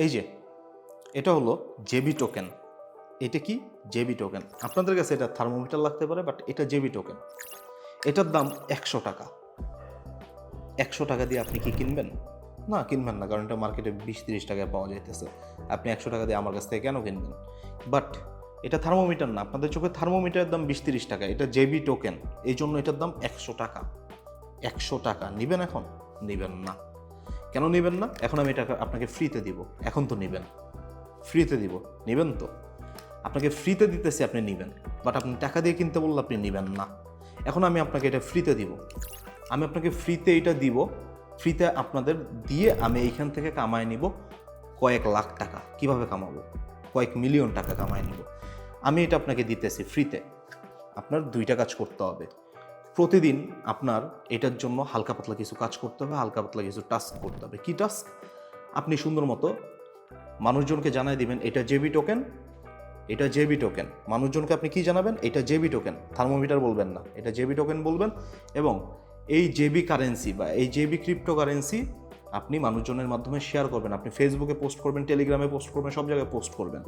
এই যে, এটা হলো জেবি টোকেন। এটা কি? JB token. আপনাদের কাছে এটা থার্মোমিটার লাগতে পারে, বাট এটা জেবি টোকেন। এটার দাম একশো টাকা। একশো টাকা দিয়ে আপনি কি কিনবেন? না কিনবেন না, কারণ এটা মার্কেটে বিশ তিরিশ টাকায় পাওয়া যাইতেছে। আপনি একশো টাকা দিয়ে আমার কাছ থেকে কেন কিনবেন? বাট এটা থার্মোমিটার না, আপনাদের চোখে থার্মোমিটারের দাম বিশ তিরিশ টাকা, এটা জেবি টোকেন। এই জন্য এটার দাম একশো টাকা। একশো টাকা। নেবেন এখন? নেবেন না। কেন নেবেন না? এখন আমি এটা আপনাকে ফ্রিতে দিব। এখন তো নেবেন। ফ্রিতে দিব। নেবেন তো? আপনাকে ফ্রিতে দিতেছি, আপনি নেবেন। বাট আপনি টাকা দিয়ে কিনতে বললে আপনি নেবেন না। এখন আমি আপনাকে এটা ফ্রিতে দিব। আমি আপনাকে ফ্রিতে এটা দিব। ফ্রিতে আপনাদের দিয়ে আমি এইখান থেকে কামায় নিব কয়েক লাখ টাকা। কীভাবে কামাবো? কয়েক মিলিয়ন টাকা কামায় নিব। আমি এটা আপনাকে দিতেছি ফ্রিতে আপনার দুইটা কাজ করতে হবে। প্রতিদিন আপনার এটার জন্য হালকা পাতলা কিছু কাজ করতে হবে, হালকা পাতলা কিছু টাস্ক করতে হবে। কি টাস্ক আপনি সুন্দর মতো মানুষজনকে জানাই দিবেন, এটা জেবি টোকেন এটা জেবি টোকেন মানুষজনকে আপনি কি জানাবেন? এটা জেবি টোকেন থার্মোমিটার বলবেন না, এটা জেবি টোকেন বলবেন এবং এই জেবি কারেন্সি বা এই জেবি ক্রিপ্টো কারেন্সি আপনি মানুষজনের মাধ্যমে শেয়ার করবেন। আপনি ফেসবুকে পোস্ট করবেন টেলিগ্রামে পোস্ট করবেন, সব জায়গায় পোস্ট করবেন।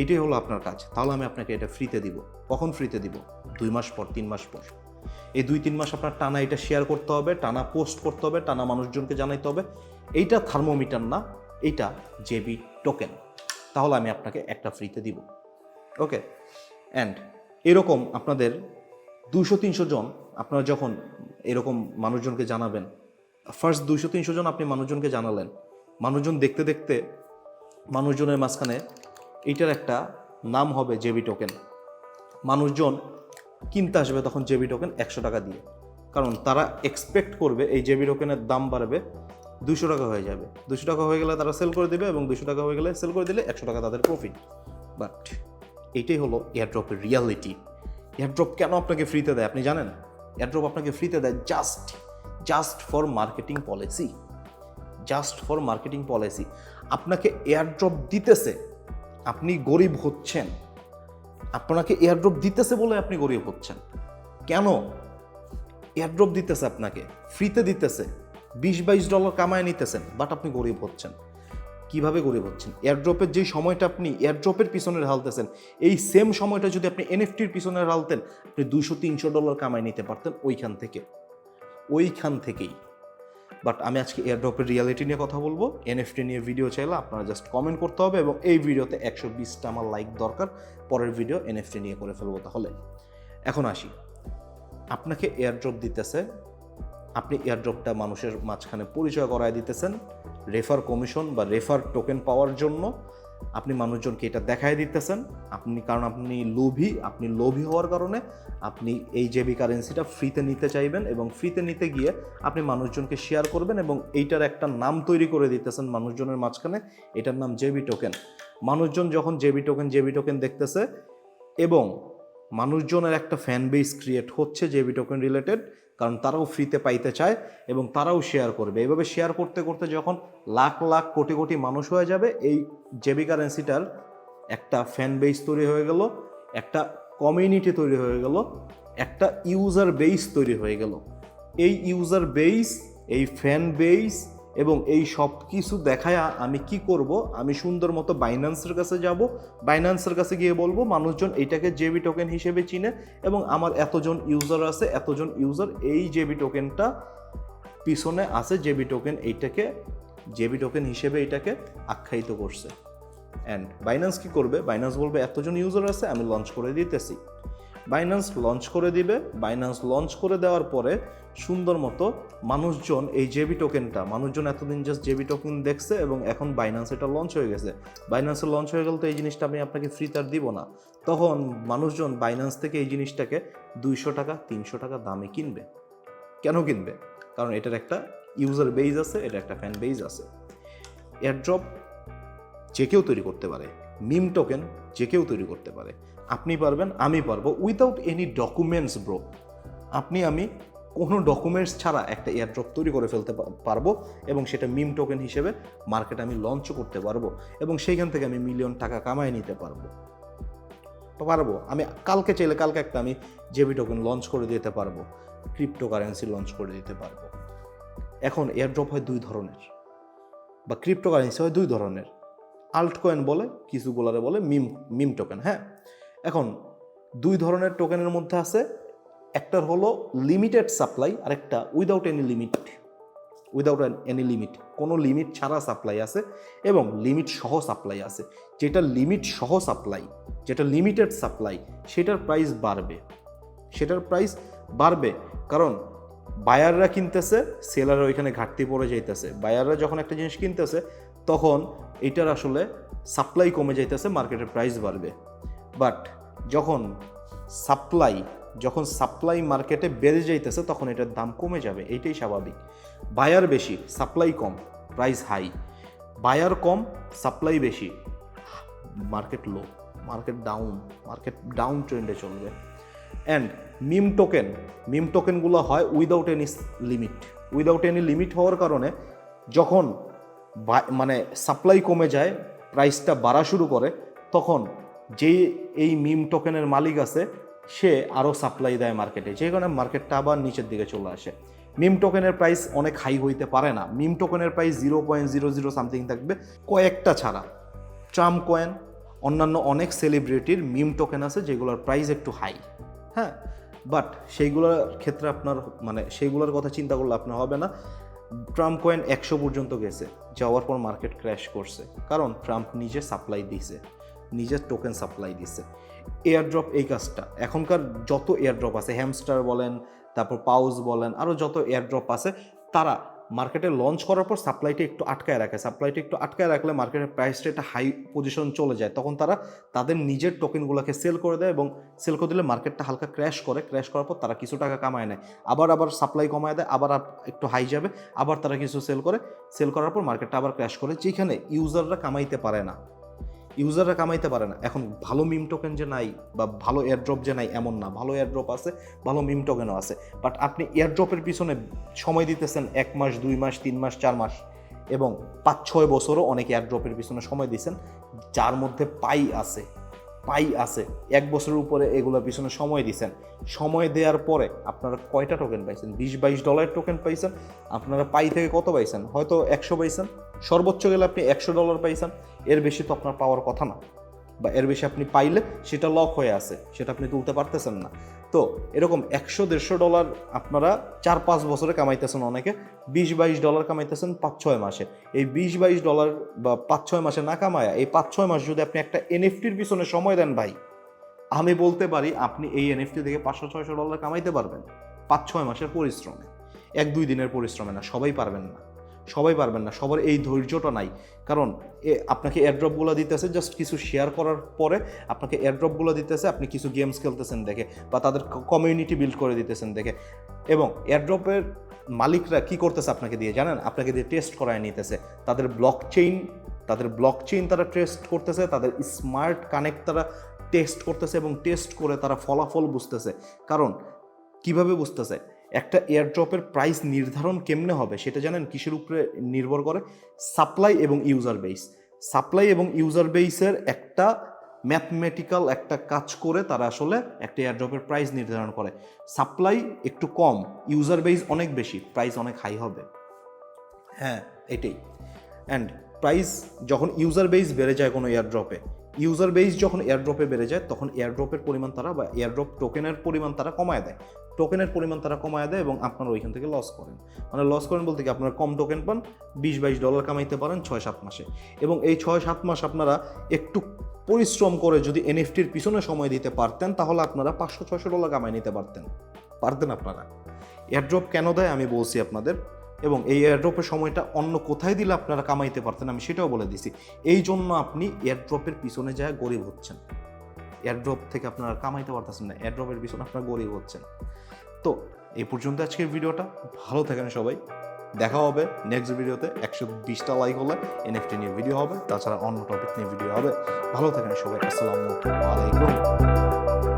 এইটাই হলো আপনার কাজ। তাহলে আমি আপনাকে এটা ফ্রিতে দিব। কখন ফ্রিতে দিব? দুই মাস পর, তিন মাস পর। এই দুই, তিন মাস আপনার টানা এটা শেয়ার করতে হবে, টানা পোস্ট করতে হবে, টানা মানুষজনকে জানাইতে হবে। এইটা থার্মোমিটার না, এইটা জেবি টোকেন তাহলে আমি আপনাকে একটা ফ্রিতে দিব। ওকে অ্যান্ড এরকম আপনাদের দুশো তিনশো জন আপনারা যখন এরকম মানুষজনকে জানাবেন ফার্স্ট দুশো তিনশো জন আপনি মানুষজনকে জানালেন। মানুষজন দেখতে দেখতে মানুষজনের মাঝখানে এইটার একটা নাম হবে জেবি টোকেন মানুষজন কিনতে আসবে তখন জেবি টোকেন একশো টাকা দিয়ে। কারণ তারা এক্সপেক্ট করবে এই জেবি টোকেনের দাম বাড়বে দুশো টাকা হয়ে যাবে। দুশো টাকা হয়ে গেলে তারা সেল করে দেবে এবং দুশো টাকা হয়ে গেলে সেল করে দিলে একশো টাকা তাদের প্রফিট বাট এইটাই হলো এয়ারড্রপের রিয়ালিটি এয়ারড্রপ কেন আপনাকে ফ্রিতে দেয় আপনি জানেন? এয়ারড্রপ আপনাকে ফ্রিতে দেয় just just for marketing policy just for marketing policy আপনাকে এয়ারড্রপ দিতেছে। আপনি গরিব হচ্ছেন। আপনাকে এয়ারড্রপ দিতেছে বলে আপনি গড়িয়ে পড়ছেন। কেন? এয়ারড্রপ দিতেছে আপনাকে ফ্রিতে দিতেছে, বিশ বাইশ ডলার কামায় নিতেছেন বাট আপনি গড়িয়ে পড়ছেন। কীভাবে গড়িয়ে পড়ছেন? এয়ারড্রপের যে সময়টা আপনি এয়ারড্রপের পিছনে ঢালতেছেন এই সেম সময়টা যদি আপনি এনএফটির পিছনে ঢালতেন আপনি দুশো তিনশো ডলার কামায় নিতে পারতেন ওইখান থেকে। ওইখান থেকেই। বাট আমি আজকে এয়ারড্রপের রিয়ালিটি নিয়ে কথা বলব। এনএফটি নিয়ে ভিডিও চাইলে আপনারা জাস্ট কমেন্ট করতে হবে এবং এই ভিডিওতে একশো বিশটা আমার লাইক দরকার। পরের ভিডিও এনএফটি নিয়ে করে ফেলব তাহলে। এখন আসি। আপনাকে এয়ারড্রপ দিতেছে। আপনি এয়ারড্রপটা মানুষের মাঝখানে পরিচয় করায় দিতেছেন। রেফার কমিশন বা রেফার টোকেন পাওয়ার জন্য। আপনি মানুষজনকে এটা দেখাই দিতেছেন। আপনি কারণ আপনি লোভী আপনি লোভী হওয়ার কারণে আপনি এই জেবি কারেন্সিটা ফ্রিতে নিতে চাইবেন এবং ফ্রিতে নিতে গিয়ে আপনি মানুষজনকে শেয়ার করবেন এবং এইটার একটা নাম তৈরি করে দিতেছেন মানুষজনের মাঝখানে। এটার নাম জেবি টোকেন। মানুষজন যখন জেবি টোকেন জেবি টোকেন দেখতেছে এবং মানুষজনের একটা ফ্যান বেস ক্রিয়েট হচ্ছে জেবি টোকেন রিলেটেড কারণ তারাও ফ্রিতে পাইতে চায় এবং তারাও শেয়ার করবে। এইভাবে শেয়ার করতে করতে যখন লাখ লাখ কোটি কোটি মানুষ হয়ে যাবে, এই জেবি কারেন্সিটার একটা ফ্যান বেস তৈরি হয়ে গেল, একটা কমিউনিটি তৈরি হয়ে গেল, একটা ইউজার বেস তৈরি হয়ে গেল। এই ইউজার বেস এই ফ্যান বেস এবং এই সব কিছু দেখায় আমি কি করব? আমি সুন্দর মতো বাইন্যান্সের কাছে যাব। বাইন্যান্সের কাছে গিয়ে বলব, মানুষজন এইটাকে জেবি টোকেন হিসেবে চিনে এবং আমার এতজন ইউজার আছে, এতজন ইউজার এই জেবি টোকেনটা পিছনে আছে। জেবি টোকেন এইটাকে জেবি টোকেন হিসেবে এটাকে আখ্যায়িত করছে। অ্যান্ড বাইন্যান্স কি করবে? বাইন্যান্স বলবে, এতজন ইউজার আছে, আমি লঞ্চ করে দিতেছি। বাইন্যান্স লঞ্চ করে দিবে। বাইন্যান্স লঞ্চ করে দেওয়ার পরে সুন্দর মতো মানুষজন এই জেবি টোকেনটা মানুষজন এতদিন জাস্ট জেবি টোকেন দেখছে এবং এখন বাইন্যান্স এটা লঞ্চ হয়ে গেছে। বাইন্যান্সে লঞ্চ হয়ে গেলে তো এই জিনিসটা আমি আপনাকে ফ্রি তার দিব না। তখন মানুষজন বাইন্যান্স থেকে এই জিনিসটাকে দুইশো টাকা, তিনশো টাকা দামে কিনবে। কেন কিনবে? কারণ এটার একটা ইউজার বেজ আছে এটা একটা ফ্যান বেজ আছে। এয়ারড্রপ যে কেউ তৈরি করতে পারে। মিম টোকেন যে কেউ তৈরি করতে পারে। আপনি পারবেন, আমি পারব। উইদাউট এনি ডকুমেন্টস ব্রো আপনি, আমি কোনো ডকুমেন্টস ছাড়া একটা এয়ারড্রপ তৈরি করে ফেলতে পারব এবং সেটা মিম টোকেন হিসেবে মার্কেটে আমি লঞ্চ করতে পারব এবং সেইখান থেকে আমি মিলিয়ন টাকা কামাই নিতে পারব। পারব। আমি কালকে চাইলে কালকে একটা আমি জেবি টোকেন লঞ্চ করে দিতে পারব। ক্রিপ্টো কারেন্সি লঞ্চ করে দিতে পারব। এখন এয়ারড্রপ হয় দুই ধরনের বা ক্রিপ্টোকারেন্সি হয় দুই ধরনের। আল্ট কয়েন বলে কিছুগুলারে বলে মিম মিম টোকেন হ্যাঁ? এখন দুই ধরনের টোকেনের মধ্যে আছে, একটার হলো লিমিটেড সাপ্লাই আর একটা without any limit without any limit কোনো লিমিট ছাড়া সাপ্লাই আছে এবং লিমিট সহ সাপ্লাই আছে। যেটা লিমিট সহ সাপ্লাই যেটা লিমিটেড সাপ্লাই সেটার প্রাইস বাড়বে। সেটার প্রাইস বাড়বে, কারণ বায়াররা কিনতেছে, সেলাররা ওইখানে ঘাটতি পড়ে যাইতেছে। বায়াররা যখন একটা জিনিস কিনতেছে, তখন এটার আসলে সাপ্লাই কমে যাইতেছে মার্কেটের প্রাইস বাড়বে। বাট যখন সাপ্লাই যখন সাপ্লাই মার্কেটে বেড়ে যাইতেছে, তখন এটার দাম কমে যাবে এইটাই স্বাভাবিক। বায়ার বেশি সাপ্লাই কম প্রাইস হাই বায়ার কম সাপ্লাই বেশি market low market down market down ট্রেন্ডে চলবে। অ্যান্ড মিম টোকেন মিম টোকেনগুলো হয় without any limit without any limit হওয়ার কারণে যখন মানে সাপ্লাই কমে যায় প্রাইসটা বাড়া শুরু করে, তখন যে এই মিম টোকেনের মালিক আছে, সে আরও সাপ্লাই দেয় মার্কেটে যে কারণে মার্কেটটা আবার নিচের দিকে চলে আসে। মিম টোকেনের প্রাইস অনেক হাই হইতে পারে না। মিম টোকেনের price zero point zero zero something থাকবে কয়েকটা ছাড়া। ট্রাম্প কয়েন অন্যান্য অনেক সেলিব্রিটির মিম টোকেন আছে যেগুলোর প্রাইস একটু হাই হ্যাঁ বাট সেইগুলোর ক্ষেত্রে আপনার মানে সেইগুলোর কথা চিন্তা করলে আপনার হবে না। ট্রাম্প কয়েন একশো পর্যন্ত গেছে, যাওয়ার পর মার্কেট ক্র্যাশ করছে। কারণ ট্রাম্প নিজে সাপ্লাই দিছে নিজের টোকেন সাপ্লাই দিছে। এয়ারড্রপ এই কাজটা, এখনকার যত এয়ারড্রপ আছে হ্যামস্টার বলেন, তারপর পাউজ বলেন আরও যত এয়ারড্রপ আছে, তারা মার্কেটে লঞ্চ করার পর সাপ্লাইটি একটু আটকায় রাখে। সাপ্লাইটি একটু আটকায় রাখলে মার্কেটের প্রাইসটা একটা হাই পজিশন চলে যায়। তখন তারা তাদের নিজের টোকেনগুলোকে সেল করে দেয় এবং সেল করে দিলে মার্কেটটা হালকা ক্র্যাশ করে। ক্র্যাশ করার পর তারা কিছু টাকা কামায় নেয়। আবার আবার সাপ্লাই কমায় দেয়, আবার একটু হাই যাবে, আবার তারা কিছু সেল করে। সেল করার পর মার্কেটটা আবার ক্র্যাশ করে, যেখানে ইউজাররা কামাইতে পারে না। ইউজাররা কামাইতে পারে না। এখন ভালো মিম টোকেন যে নাই বা ভালো এয়ারড্রপ যে নাই, এমন না। ভালো এয়ারড্রপ আছে, ভালো মিম টোকেনও আছে। বাট আপনি এয়ারড্রপের পিছনে সময় দিতেছেন এক মাস, দুই মাস, তিন মাস, চার মাস এবং পাঁচ, ছয় বছরও অনেক এয়ারড্রপের পিছনে সময় দিয়েছেন যার মধ্যে পাই আছে। পাই আছে। এক বছরের উপরে এগুলোর পিছনে সময় দিয়েছেন সময় দেওয়ার পরে আপনারা কয়টা টোকেন পাইছেন? বিশ, বাইশ ডলার টোকেন পাইছেন। আপনারা পাই থেকে কত পাইছেন? হয়তো একশো পাইছেন। সর্বোচ্চ গেলে আপনি একশো ডলার পাইছেন, এর বেশি তো আপনার পাওয়ার কথা না। বা এর বেশি আপনি পাইলে সেটা লক হয়ে আছে, সেটা আপনি তুলতে পারতেছেন না। তো এরকম একশো দেড়শো ডলার আপনারা চার পাঁচ বছরে কামাইতেছেন অনেকে, বিশ বাইশ ডলার কামাইতেছেন পাঁচ ছয় মাসে। এই বিশ বাইশ ডলার বা পাঁচ ছয় মাসে না কামায়া, এই পাঁচ ছয় মাস যদি আপনি একটা এনএফটির পিছনে সময় দেন ভাই, আমি বলতে পারি আপনি এই এনএফটি থেকে পাঁচশো, ছয়শো ডলার কামাইতে পারবেন, পাঁচ ছয় মাসের পরিশ্রমে। এক দুই দিনের পরিশ্রমে না, সবাই পারবেন না। সবাই পারবেন না, সবার এই ধৈর্যটা নাই। কারণ এ, আপনাকে এয়ারড্রপগুলো দিতেছে জাস্ট কিছু শেয়ার করার পরে আপনাকে এয়ারড্রপগুলো দিতেছে, আপনি কিছু গেমস খেলতেছেন দেখে বা তাদের কমিউনিটি বিল্ড করে দিতেছেন দেখে। এবং এয়ারড্রপের মালিকরা কি করতেছে আপনাকে দিয়ে, জানেন? আপনাকে দিয়ে টেস্ট করায় নিতেছে। তাদের ব্লক চেইন তাদের ব্লক চেইন তারা টেস্ট করতেছে, তাদের স্মার্ট কানেক্ট তারা টেস্ট করতেছে এবং টেস্ট করে তারা ফলাফল বুঝতেছে। কারণ কীভাবে বুঝতেছে? একটা এয়ারড্রপের প্রাইস নির্ধারণ কেমনে হবে সেটা জানেন? কিসের উপরে নির্ভর করে? সাপ্লাই এবং ইউজার বেস সাপ্লাই এবং ইউজার বেসের একটা ম্যাথমেটিক্যাল একটা কাজ করে তারা আসলে একটা এয়ারড্রপের প্রাইস নির্ধারণ করে। সাপ্লাই একটু কম ইউজার বেস অনেক বেশি প্রাইস অনেক হাই হবে। হ্যাঁ এটাই। অ্যান্ড প্রাইস যখন ইউজার বেস বেড়ে যায় কোনো এয়ারড্রপে ইউজার বেস যখন এয়ারড্রপে বেড়ে যায়, তখন এয়ারড্রপের পরিমাণ তারা বা এয়ারড্রপ টোকেনের পরিমাণ তারা কমায় দেয়। টোকেনের পরিমাণ তারা কমায় দেয় এবং আপনারা ওইখান থেকে লস করেন। মানে লস করেন বলতে কি, আপনারা কম টোকেন পান, বিশ বাইশ ডলার কামাইতে পারেন ছয় সাত মাসে। এবং এই ছয় সাত মাস আপনারা একটু পরিশ্রম করে যদি এনএফটির পিছনে সময় দিতে পারতেন, তাহলে আপনারা পাঁচশো, ছয়শো ডলার কামাই নিতে পারতেন। পারতেন আপনারা। এয়ারড্রপ কেন দেয় আমি বলছি আপনাদের। এবং এই এয়ারড্রপের সময়টা অন্য কোথায় দিলে আপনারা কামাইতে পারতেন আমি সেটাও বলে দিছি। এই জন্য আপনি এয়ারড্রপের পিছনে যায় গরিব হচ্ছেন। এয়ারড্রপ থেকে আপনারা কামাইতে পারতেছেন না এয়ারড্রপের পিছনে আপনারা গরিব হচ্ছেন। তো এই পর্যন্ত আজকের ভিডিওটা, ভালো থাকেন সবাই। দেখা হবে নেক্সট ভিডিওতে, একশো বিশটা লাইক হলে এনএফটি নিয়ে ভিডিও হবে, তাছাড়া অন্য টপিক নিয়ে ভিডিও হবে। ভালো থাকেন সবাই, আসসালামু আলাইকুম।